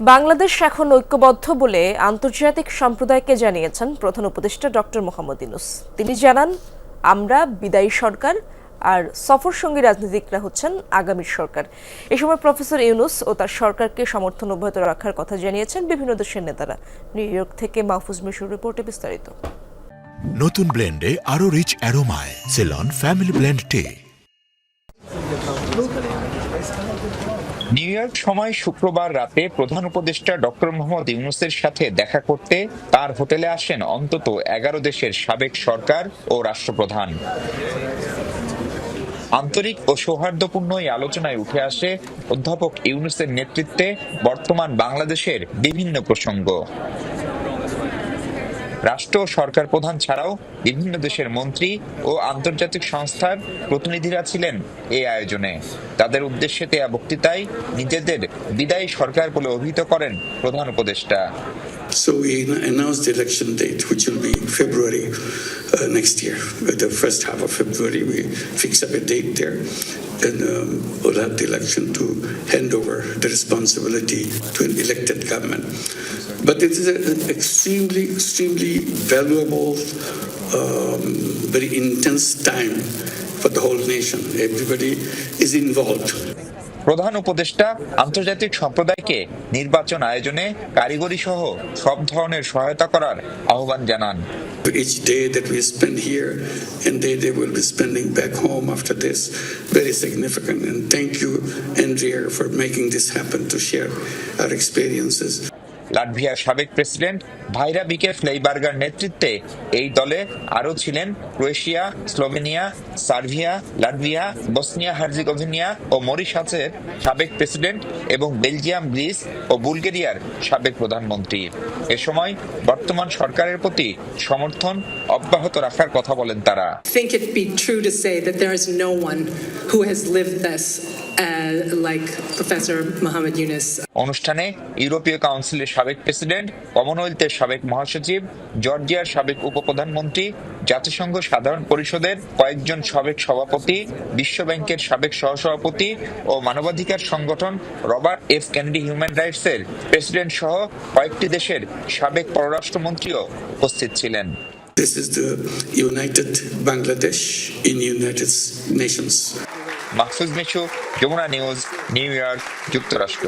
বাংলাদেশ এখন ঐক্যবদ্ধ বলে আন্তর্জাতিক সম্প্রদায়কে জানিয়েছেন প্রধান উপদেষ্টা ডক্টর মোহাম্মদ ইনুস তিনি জানান, আমরা বিদায়ী সরকার আর সফর সঙ্গী রাজনীতিকরা হচ্ছেন আগামীর সরকার। এ সময় প্রফেসর ইউনুস ও তার সরকারকে সমর্থন অব্যাহত রাখার কথা জানিয়েছেন বিভিন্ন দেশের নেতারা। নিউ ইয়র্ক থেকে মাহফুজ মিশুর রিপোর্টে বিস্তারিত। নতুন ব্লেন্ডে আরও rich অ্যারোমায়, Ceylon, family blend tea. New York সময় শুক্রবার রাতে প্রধান উপদেষ্টা ডক্টর মোহাম্মদ ইউনুসের সাথে দেখা করতে তার হোটেলে আসেন অন্তত এগারো দেশের সাবেক সরকার ও রাষ্ট্রপ্রধান। আন্তরিক ও সৌহার্দ্যপূর্ণ এই আলোচনায় উঠে আসে অধ্যাপক ইউনুসের নেতৃত্বে বর্তমান বাংলাদেশের বিভিন্ন প্রসঙ্গ। রাষ্ট্র ও সরকার প্রধান ছাড়াও বিভিন্ন দেশের মন্ত্রী ও আন্তর্জাতিক সংস্থার প্রতিনিধিরা ছিলেন এই আয়োজনে তাদের উদ্দেশ্যে দেয়া বক্তৃতায় নিজেদের বিদায়ী সরকার বলে অভিহিত করেন প্রধান উপদেষ্টা So we announced the election date, which will be February uh, next year. The first half of February, we fix up a date there. Then um, we'll have the election to hand over the responsibility to an elected government. But it is an extremely, extremely valuable, um, very intense time for the whole nation. Everybody is involved. প্রধান উপদেষ্টা আন্তর্জাতিক সম্প্রদায়কে নির্বাচন আয়োজনে কারিগরি সহ সব ধরনের সহায়তা করার আহ্বান জানান Each day that we spend here and day they will be spending back home after this, very significant. And thank you, Andrea, for making this happen to share our experiences. লাটভিয়ার সাবেক প্রেসিডেন্ট ভাইরা বিকে ফ্লেইবার্গার নেতৃত্বে এই দলে আরও ছিলেন Croatia, Slovenia, Serbia, Latvia, Bosnia Herzegovina ও মরিশাসের সাবেক president এবং বেলজিয়াম, গ্রিস ও বুলগেরিয়ার সাবেক প্রধানমন্ত্রী। এ সময় বর্তমান সরকারের প্রতি সমর্থন অব্যাহত রাখার কথা বলেন তারা। Uh, like Professor Muhammad Yunus. অনুষ্ঠানে ইউরোপীয় কাউন্সিলের সাবেক প্রেসিডেন্ট কমনওয়েলথের সাবেক মহাসচিব জর্জিয়ার সাবেক উপপ্রধানমন্ত্রী জাতিসংঘ সাধারণ পরিষদের কয়েকজন সাবেক সভাপতি বিশ্ব ব্যাংকের সাবেক সহসভাপতি ও মানবাধিকার সংগঠন Robert F Kennedy Human Rights এর প্রেসিডেন্ট সহ কয়েকটি দেশের সাবেক পররাষ্ট্রমন্ত্রীও উপস্থিত ছিলেন This is the United Bangladesh in United Nations. Mahfuz Mishu Jamuna news New York যুক্তরাষ্ট্র।